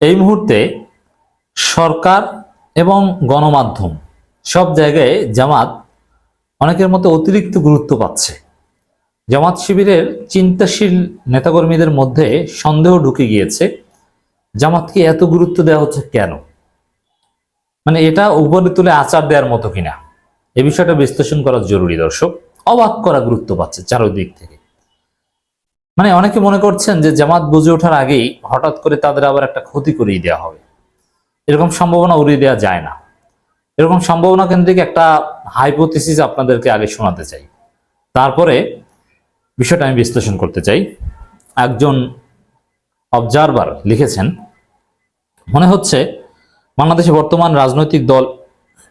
এই মুহূর্তে সরকার এবং গণমাধ্যম সব জায়গায় জামাত অনেকের মতো অতিরিক্ত গুরুত্ব পাচ্ছে। জামাত শিবিরের চিন্তাশীল নেতাকর্মীদের মধ্যে সন্দেহ ঢুকে গিয়েছে, জামাতকে এত গুরুত্ব দেওয়া হচ্ছে কেন? মানে এটা উপরে তুলে আচার দেওয়ার মতো কিনা? এ বিষয়টা বিশ্লেষণ করা জরুরি দর্শক। অবাক করা গুরুত্ব পাচ্ছে চারোদিক থেকে। মানে অনেকে মনে করছেন যে জামাত বুঝে ওঠার আগেই হঠাৎ করে তাদের আবার একটা ক্ষতি করিয়ে দেওয়া হবে। এরকম সম্ভাবনা উড়িয়ে দেওয়া যায় না। এরকম সম্ভাবনা কেন্দ্রিক একটা হাইপোথিসিস আপনাদেরকে আগে শোনাতে চাই। তারপরে বিষয়টা আমি বিশ্লেষণ করতে চাই। একজন অবজারভার লিখেছেন, মনে হচ্ছে বাংলাদেশে বর্তমান রাজনৈতিক দল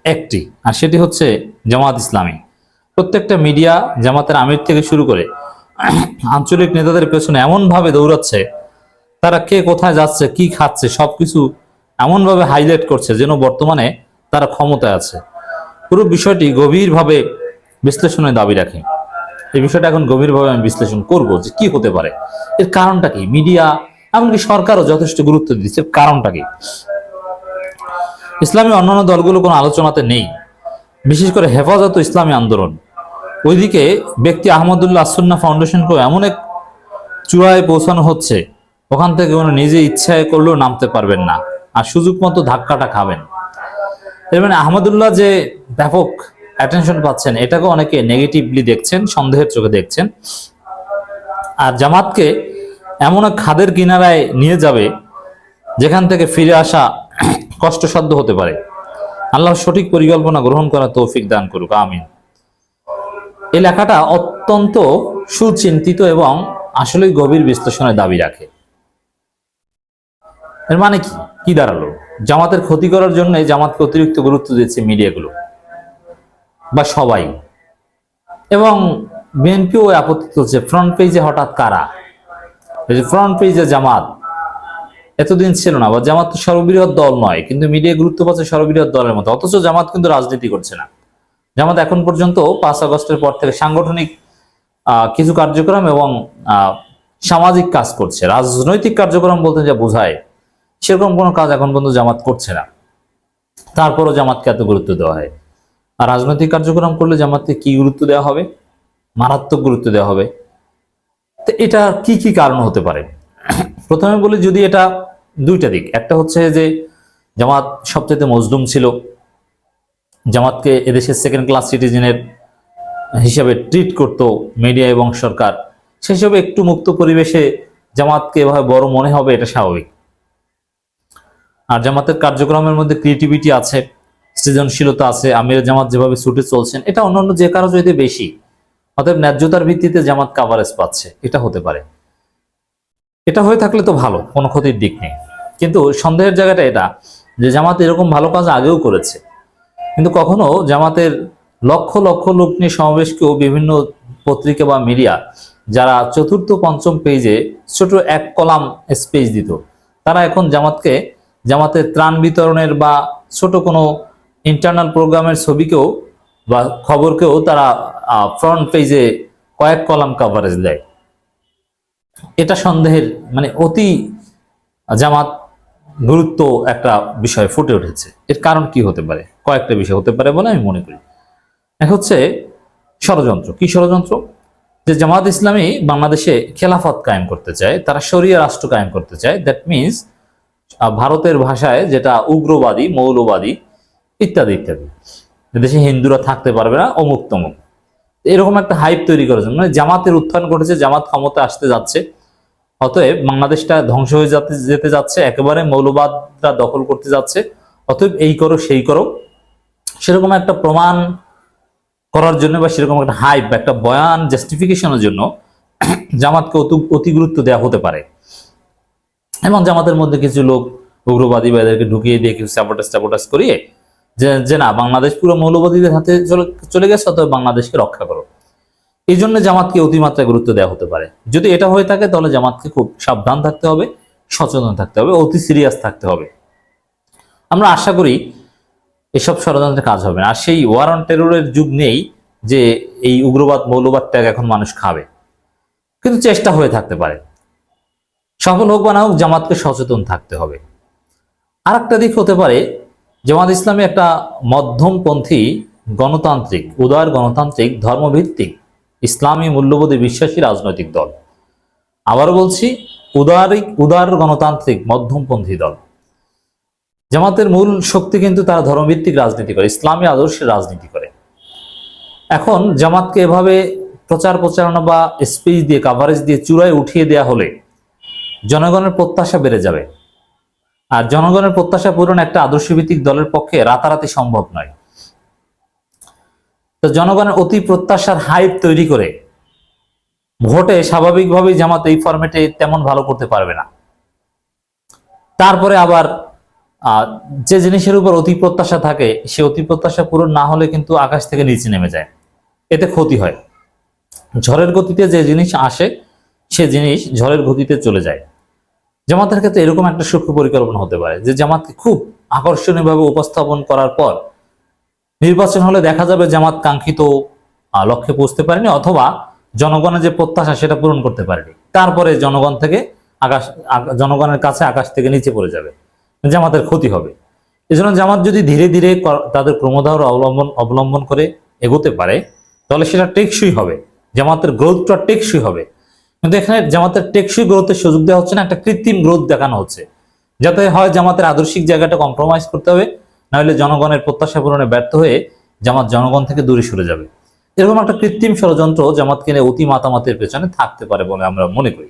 একটি, আর সেটি হচ্ছে জামাত ইসলামী। প্রত্যেকটা মিডিয়া জামাতের আমির থেকে শুরু করে আঞ্চলিক নেতাদের পেছনে এমনভাবে দৌড়াচ্ছে, তারা কে কোথায় যাচ্ছে, কি খাচ্ছে, সবকিছু এমনভাবে হাইলাইট করছে যেন বর্তমানে তারা ক্ষমতায় আছে। পুরো বিষয়টি গভীরভাবে বিশ্লেষণের দাবি রাখে। এই বিষয়টা এখন গভীরভাবে আমি বিশ্লেষণ করব যে কি হতে পারে। এর কারণটা কি? মিডিয়া এমনকি সরকারও যথেষ্ট গুরুত্ব দিচ্ছে। কারণটা কি? ইসলামী অন্যান্য দলগুলো কোনো আলোচনাতে নেই। বিশেষ করে হেফাজত ইসলামী আন্দোলন। ওইদিকে ব্যক্তি আহমদুল্লাহ আসন্না ফাউন্ডেশনকেও এমন এক চূড়ায় পৌঁছানো হচ্ছে, ওখান থেকে উনি নিজে ইচ্ছায় করলেও নামতে পারবেন না আর সুযোগ মতো ধাক্কাটা খাবেন। এর মানে আহমদুল্লাহ যে ব্যাপক অ্যাটেনশন পাচ্ছেন, এটাকে অনেকে নেগেটিভলি দেখছেন, সন্দেহের চোখে দেখছেন। আর জামাতকে এমন এক খাদের কিনারায় নিয়ে যাবে, যেখান থেকে ফিরে আসা কষ্টসাধ্য হতে পারে। আল্লাহ সঠিক পরিকল্পনা গ্রহণ করা তৌফিক দান করুক, আমিন। এই লেখাটা অত্যন্ত সুচিন্তিত এবং আসলেই গভীর বিশ্লেষণের দাবি রাখে। এর মানে কি? কি দাঁড়াল? জামাতের ক্ষতি করার জন্য জামাতকে অতিরিক্ত গুরুত্ব দিচ্ছে মিডিয়াগুলো বা সবাই। এবং বিএনপিও আপত্তি তুলছে ফ্রন্ট পেজে হঠাৎ কারা? ফ্রন্ট পেজে জামাত। এতদিন ছিল না, বা জামাত তো সর্ববৃহৎ দল নয়, কিন্তু মিডিয়া গুরুত্ব পাচ্ছে সর্ববৃহৎ দলের মতো, অথচ জামাত কিন্তু রাজনীতি করছে না। জামাত এখন পর্যন্ত পাঁচ আগস্টের পর থেকে সাংগঠনিক কিছু কার্যক্রম এবং সামাজিক কাজ করছে। রাজনৈতিক কার্যক্রম বলতে যা বোঝায়, সেরকম কোনো কাজ এখন পর্যন্ত জামাত করছে না। তারপরও জামাতকে এত গুরুত্ব দেওয়া হয়। আর রাজনৈতিক কার্যক্রম করলে জামাতকে কি গুরুত্ব দেওয়া হবে? মারাত্মক গুরুত্ব দেওয়া হবে। তো এটা কি কি কারণ হতে পারে? প্রথমে বলি যদি এটা দুইটা দিক। একটা হচ্ছে যে জামাত সবচেয়ে মজলুম ছিল। জামাতকে এদেশের সেকেন্ড ক্লাস সিটিজেনের হিসাবে ট্রিট করত মিডিয়া এবং সরকার। সেসবে একটু মুক্ত পরিবেশে জামাতকে এভাবে বড় মনে হবে, এটা স্বাভাবিক। আর জামাতের কার্যক্রমের মধ্যে ক্রিয়েটিভিটি আছে, সৃজনশীলতা আছে, আমির জামাত যেভাবে ছুটে চলছেন, এটা অন্যান্য যে কারও চাইতে বেশি। অতএব ন্যায্যতার ভিত্তিতে জামাত কাভারেজ পাচ্ছে, এটা হতে পারে। এটা হয়ে থাকলে তো ভালো, কোনো ক্ষতির দিক নেই। কিন্তু সন্দেহের জায়গাটা এটা, যে জামাত এরকম ভালো কাজ আগেও করেছে। কিন্তু কখনো জামাতের লক্ষ লক্ষ লোক নিয়ে সমাবেশকেও বিভিন্ন পত্রিকা বা মিডিয়া, যারা চতুর্থ, পঞ্চম পেজে ছোট এক কলাম স্পেস দিত, তারা এখন জামাতকে, জামাতের ত্রাণ বিতরণের বা ছোট কোনো ইন্টারনাল প্রোগ্রামের ছবিকেও বা খবরকেও তারা ফ্রন্ট পেজে কয়েক কলাম কাভারেজ দেয়। এটা সন্দেহের মানে অতি জামাত গুরুত্ব একটা বিষয় ফুটে উঠেছে। এর কারণ কি হতে পারে? কয়েকটা বিষয় হতে পারে বলে আমি মনে করি। এক হচ্ছে ষড়যন্ত্র। কি ষড়যন্ত্র? যে জামাত ইসলামী বাংলাদেশে খেলাফত কায়েম করতে চায়, তারা শরিয়া রাষ্ট্র কায়েম করতে চায় দ্যাট মিনস ভারতের ভাষায় যেটা উগ্রবাদী, মৌলবাদী, ইত্যাদি ইত্যাদি। দেশে হিন্দুরা থাকতে পারবে না অমুক তমুক এরকম একটা হাইপ তৈরি করেছে। মানে জামাতের উত্থান ঘটেছে, জামাত ক্ষমতা আসতে যাচ্ছে। অতএব বাংলাদেশটা ধ্বংস হয়ে যেতে যেতে যাচ্ছে, একেবারে মৌলবাদরা দখল করতে যাচ্ছে, অতএব এই করো, সেই করো। সেরকম একটা প্রমাণ করার জন্য বা সেরকম একটা হাইপ বা একটা বয়ান জাস্টিফিকেশনের জন্য জামাতকে অতি গুরুত্ব দেওয়া হতে পারে। এবং জামাতের মধ্যে কিছু লোক উগ্রবাদী বা এদেরকে ঢুকিয়ে দিয়ে কিছু স্যাবোটাস ট্যাবোটাস করিয়ে যে যে না, বাংলাদেশ পুরো মৌলবাদীদের হাতে চলে চলে গেছে, অতএব বাংলাদেশকে রক্ষা করো। এই জন্য জামাতকে অতিমাত্রায় গুরুত্ব দেওয়া হতে পারে। যদি এটা হয়ে থাকে, তাহলে জামাতকে খুব সাবধান থাকতে হবে, সচেতন থাকতে হবে, অতি সিরিয়াস থাকতে হবে। আমরা আশা করি এসব ষড়যন্ত্রের কাজ হবে আর সেই ওয়ার অন টেরোরের যুগ নেই যে এই উগ্রবাদ, মৌলবাদ ট্যাগ এখন মানুষ খাবে। কিন্তু চেষ্টা হয়ে থাকতে পারে। সফল হোক বা না হোক, জামাতকে সচেতন থাকতে হবে। আর একটা দিক হতে পারে, জামাত ইসলামী একটা মধ্যমপন্থী গণতান্ত্রিক, উদার গণতান্ত্রিক, ধর্মভিত্তিক ইসলামী মূল্যবোধে বিশ্বাসী রাজনৈতিক দল। আবার বলছি উদারিক উদার গণতান্ত্রিক মধ্যমপন্থী দল। জামাতের মূল শক্তি কিন্তু তারা ধর্মভিত্তিক রাজনীতি করে, ইসলামী আদর্শের রাজনীতি করে। এখন জামাতকে এভাবে প্রচার প্রচারণা বা স্পিচ দিয়ে কাভারেজ দিয়ে চূড়ায় উঠিয়ে দেয়া হলে জনগণের প্রত্যাশা বেড়ে যাবে। আর জনগণের প্রত্যাশা পূরণ একটা আদর্শভিত্তিক দলের পক্ষে রাতারাতি সম্ভব নয়। তো জনগণের অতি প্রত্যাশার হাইপ তৈরি করে ভোটে স্বাভাবিকভাবেই জামাত এই ফরম্যাটে তেমন ভালো করতে পারবে না। তারপরে আবার যে জিনিসের উপর অতি প্রত্যাশা থাকে, সে অতি প্রত্যাশা পূরণ না হলে কিন্তু আকাশ থেকে নিচে নেমে যায়। এতে ক্ষতি হয়। ঝড়ের গতিতে যে জিনিস আসে, সে জিনিস ঝড়ের গতিতে চলে যায়। জামাতের ক্ষেত্রে এরকম একটা সূক্ষ্ম পরিকল্পনা হতে পারে যে জামাতকে খুব আকর্ষণীয়ভাবে উপস্থাপন করার পর নির্বাচন হলে দেখা যাবে জামাত কাঙ্ক্ষিত লক্ষ্যে পৌঁছতে পারেনি অথবা জনগণের যে প্রত্যাশা সেটা পূরণ করতে পারেনি। তারপরে জনগণ থেকে আকাশ জনগণের কাছে আকাশ থেকে নিচে পড়ে যাবে। জামাতের ক্ষতি হবে। এজন্য জামাত যদি ধীরে ধীরে তাদের ক্রমধার অবলম্বন অবলম্বন করে এগোতে পারে, তাহলে সেটা টেকসই হবে। জামাতের গ্রোথটা টেকসই হবে। কিন্তু এখানে জামাতের টেকসই গ্রোথের সুযোগ দেওয়া হচ্ছে না, একটা কৃত্রিম গ্রোথ দেখানো হচ্ছে। যাতে হয় জামাতের আদর্শিক জায়গাটা কম্প্রোমাইজ করতে হবে নাহলে জনগণের প্রত্যাশা পূরণে ব্যর্থ হয়ে জামাত জনগণ থেকে দূরে সরে যাবে। এরকম একটা কৃত্রিম ষড়যন্ত্র জামাতকে নিয়ে অতি মাতামাতের পেছনে থাকতে পারে বলে আমরা মনে করি।